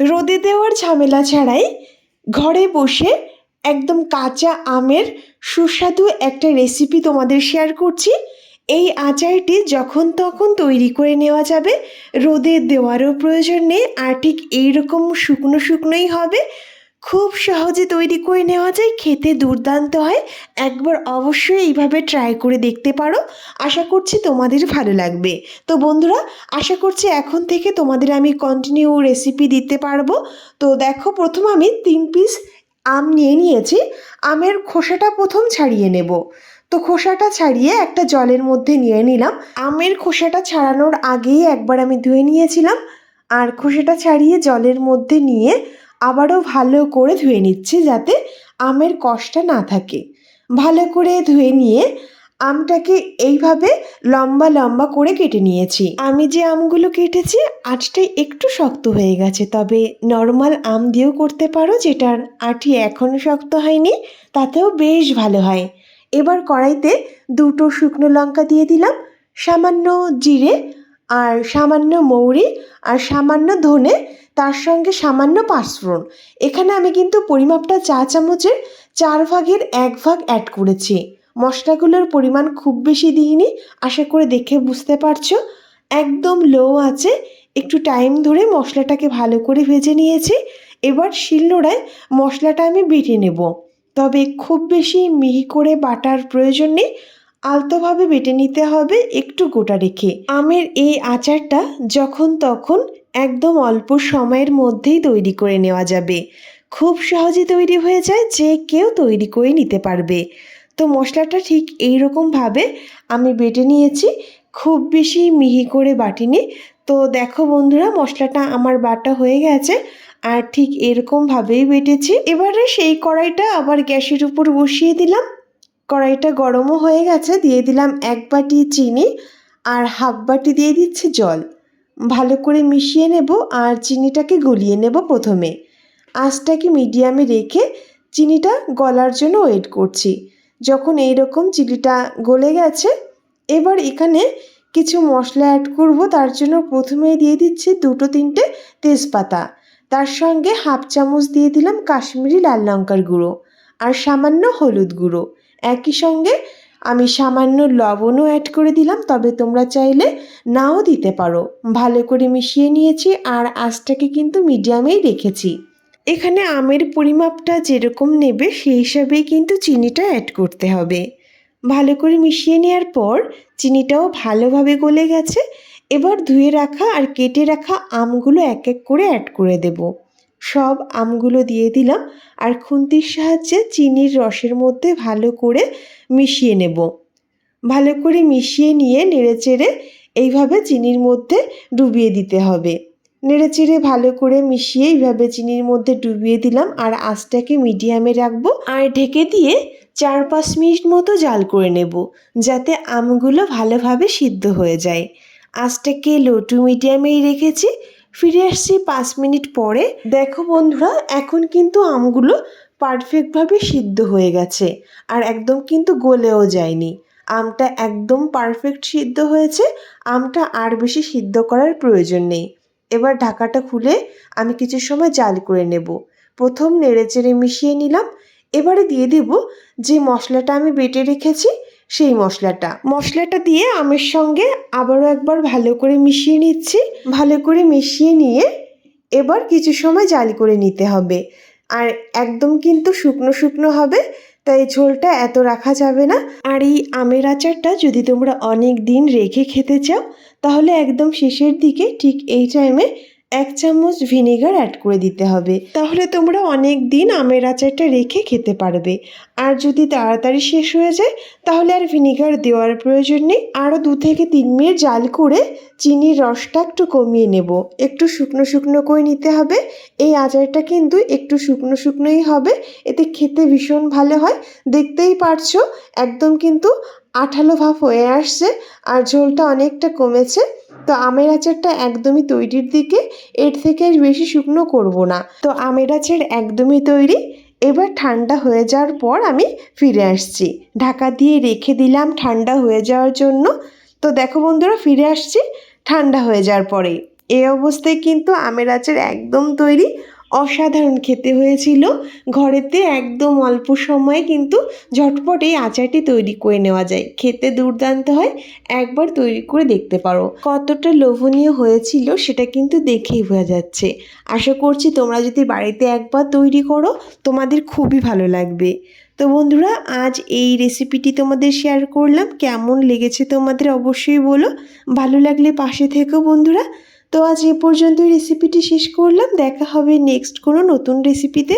রোদে দেওয়ার ঝামেলা ছাড়াই ঘরে বসে একদম কাঁচা আমের সুস্বাদু একটা রেসিপি তোমাদের শেয়ার করছি। এই আচারটি যখন তখন তৈরি করে নেওয়া যাবে। রোদে দেওয়ারও প্রয়োজন নেই আর ঠিক এইরকম শুকনো শুকনোই হবে। খুব সহজে তৈরি করে নেওয়া যায়, খেতে দুর্দান্ত হয়। একবার অবশ্যই এইভাবে ট্রাই করে দেখতে পারো। আশা করছি তোমাদের ভালো লাগবে। তো বন্ধুরা, আশা করছি এখন থেকে তোমাদের আমি কন্টিনিউ রেসিপি দিতে পারব। তো দেখো, প্রথম আমি তিন পিস আম নিয়ে নিয়েছি। আমের খোসাটা প্রথম ছাড়িয়ে নেব। তো খোসাটা ছাড়িয়ে একটা জলের মধ্যে নিয়ে নিলাম। আমের খোসাটা ছাড়ানোর আগেই একবার আমি ধুয়ে নিয়েছিলাম। আর খোসাটা ছাড়িয়ে জলের মধ্যে নিয়ে আবারও ভালো করে ধুয়ে নিচ্ছি যাতে আমের কষটা না থাকে। ভালো করে ধুয়ে নিয়ে আমটাকে এইভাবে লম্বা লম্বা করে কেটে নিয়েছি। আমি যে আমগুলো কেটেছি, আঁচটা একটু শক্ত হয়ে গেছে, তবে নর্মাল আম দিয়েও করতে পারো, যেটার আঁটি এখনও শক্ত হয়নি, তাতেও বেশ ভালো হয়। এবার কড়াইতে দুটো শুকনো লঙ্কা দিয়ে দিলাম, সামান্য জিরে আর সামান্য মৌরি আর সামান্য ধনে, তার সঙ্গে সামান্য পাঁচফোড়ন। এখানে আমি কিন্তু পরিমাপটা চা চামচের চার ভাগের এক ভাগ অ্যাড করেছি। মশলাগুলোর পরিমাণ খুব বেশি দিইনি, আশা করে দেখে বুঝতে পারছ। একদম লো আছে, একটু টাইম ধরে মশলাটাকে ভালো করে ভেজে নিয়েছি। এবার শিলনোড়ায় মশলাটা আমি বেটে নেব। তবে খুব বেশি মিহি করে বাটার প্রয়োজন নেই। আলতোভাবে বেটে নিতে হবে একটু গোটা রেখে। আমের এই আচারটা যখন তখন একদম অল্প সময়ের মধ্যেই তৈরি করে নেওয়া যাবে। খুব সহজে তৈরি হয়ে যায় যে কেউ তৈরি করে নিতে পারবে। তো মশলাটা ঠিক এই রকমভাবে আমি বেটে নিয়েছি, খুব বেশি মিহি করে বাটিনি। তো দেখো বন্ধুরা, মশলাটা আমার বাটা হয়ে গেছে আর ঠিক এরকমভাবেই বেটেছি। এবারে সেই কড়াইটা আবার গ্যাসের উপর বসিয়ে দিলাম। কড়াইটা গরমও হয়ে গেছে, দিয়ে দিলাম এক বাটি চিনি আর হাফ বাটি দিয়ে দিচ্ছি জল। ভালো করে মিশিয়ে নেব আর চিনিটাকে গলিয়ে নেব প্রথমে। আঁচটাকে মিডিয়ামে রেখে চিনিটা গলার জন্য ওয়েট করছি। যখন এই রকম চিনিটা গলে গেছে, এবার এখানে কিছু মশলা অ্যাড করব, তার জন্য প্রথমে দিয়ে দিচ্ছি দুটো তিনটে তেজপাতা। তার সঙ্গে হাফ চামচ দিয়ে দিলাম কাশ্মীরি লাল লঙ্কার গুঁড়ো আর সামান্য হলুদ গুঁড়ো। একই সঙ্গে আমি সামান্য লবণও অ্যাড করে দিলাম, তবে তোমরা চাইলে নাও দিতে পারো। ভালো করে মিশিয়ে নিয়েছি আর আঁচটাকে কিন্তু মিডিয়ামেই রেখেছি। এখানে আমের পরিমাপটা যেরকম নেবে সেই হিসাবেই কিন্তু চিনিটা অ্যাড করতে হবে। ভালো করে মিশিয়ে নেওয়ার পর চিনিটাও ভালোভাবে গলে গেছে। এবার ধুয়ে রাখা আর কেটে রাখা আমগুলো এক এক করে অ্যাড করে দেব। সব আমগুলো দিয়ে দিলাম আর খুন্তির সাহায্যে চিনির রসের মধ্যে ভালো করে মিশিয়ে নেব। ভালো করে মিশিয়ে নিয়ে নেড়েচেড়ে এইভাবে চিনির মধ্যে ডুবিয়ে দিতে হবে। নেড়েচেড়ে ভালো করে মিশিয়ে এইভাবে চিনির মধ্যে ডুবিয়ে দিলাম আর আঁচটাকে মিডিয়ামে রাখব আর ঢেকে দিয়ে চার পাঁচ মিনিট মতো জাল করে নেব যাতে আমগুলো ভালোভাবে সিদ্ধ হয়ে যায়। আঁচটাকে লো টু মিডিয়ামেই রেখেছি ফিরে আসছি পাঁচ মিনিট পরে। দেখো বন্ধুরা, এখন কিন্তু আমগুলো পারফেক্টভাবে সিদ্ধ হয়ে গেছে আর একদম কিন্তু গলেও যায়নি। আমটা একদম পারফেক্ট সিদ্ধ হয়েছে, আমটা আর বেশি সিদ্ধ করার প্রয়োজন নেই। এবার ঢাকাটা খুলে আমি কিছু সময় জাল করে নেব। প্রথম নেড়েচেড়ে মিশিয়ে নিলাম। এবারে দিয়ে দেব যে মশলাটা আমি বেটে রেখেছি সেই মশলাটা। মশলাটা দিয়ে আমের সঙ্গে আবারও একবার ভালো করে মিশিয়ে নিচ্ছি। ভালো করে মিশিয়ে নিয়ে এবার কিছু সময় জাল করে নিতে হবে। আর একদম কিন্তু শুকনো শুকনো হবে, তাই ঝোলটা এত রাখা যাবে না। আর এই আমের আচারটা যদি তোমরা অনেক দিন রেখে খেতে চাও, তাহলে একদম শেষের দিকে ঠিক এই টাইমে এক চামচ ভিনেগার অ্যাড করে দিতে হবে। তাহলে তোমরা অনেক দিন আমের আচারটা রেখে খেতে পারবে। আর যদি তাড়াতাড়ি শেষ হয়ে যায়, তাহলে আর ভিনেগার দেওয়ার প্রয়োজন নেই। আরও দু থেকে তিন মিনিট জাল করে চিনির রসটা একটু কমিয়ে নেব। একটু শুকনো শুকনো করে নিতে হবে। এই আচারটা কিন্তু একটু শুকনো শুকনোই হবে। এতে খেতে ভীষণ ভালো হয়। দেখতেই পারছ, একদম কিন্তু আঠালো ভাব হয়ে আসছে। আর ঝোলটা অনেকটা কমেছে। তো আমের আচারটা একদমই তৈরির দিকে, এর থেকে আর বেশি শুকনো করব না। তো আমের আচার একদমই তৈরি। এবার ঠান্ডা হয়ে যাওয়ার পর আমি ফিরে আসছি। ঢাকা দিয়ে রেখে দিলাম ঠান্ডা হয়ে যাওয়ার জন্য। তো দেখো বন্ধুরা, ফিরে আসছি ঠান্ডা হয়ে যাওয়ার পরে এই অবস্থায় কিন্তু আমের আচার একদম তৈরি। অসাধারণ খেতে হয়েছিল। ঘরেতে একদম অল্প সময়ে কিন্তু ঝটপট এই আচারটি তৈরি করে নেওয়া যায়। খেতে দুর্দান্ত হয়, একবার তৈরি করে দেখতে পারো। কতটা লোভনীয় হয়েছিল সেটা কিন্তু দেখেই বোঝা যাচ্ছে। আশা করছি তোমরা যদি বাড়িতে একবার তৈরি করো, তোমাদের খুবই ভালো লাগবে। তো বন্ধুরা, আজ এই রেসিপিটি তোমাদের শেয়ার করলাম। কেমন লেগেছে তোমাদের অবশ্যই বলো। ভালো লাগলে পাশে থেকো বন্ধুরা। তো আজ এ পর্যন্ত রেসিপিটি শেষ করলাম। দেখা হবে নেক্সট কোনো নতুন রেসিপিতে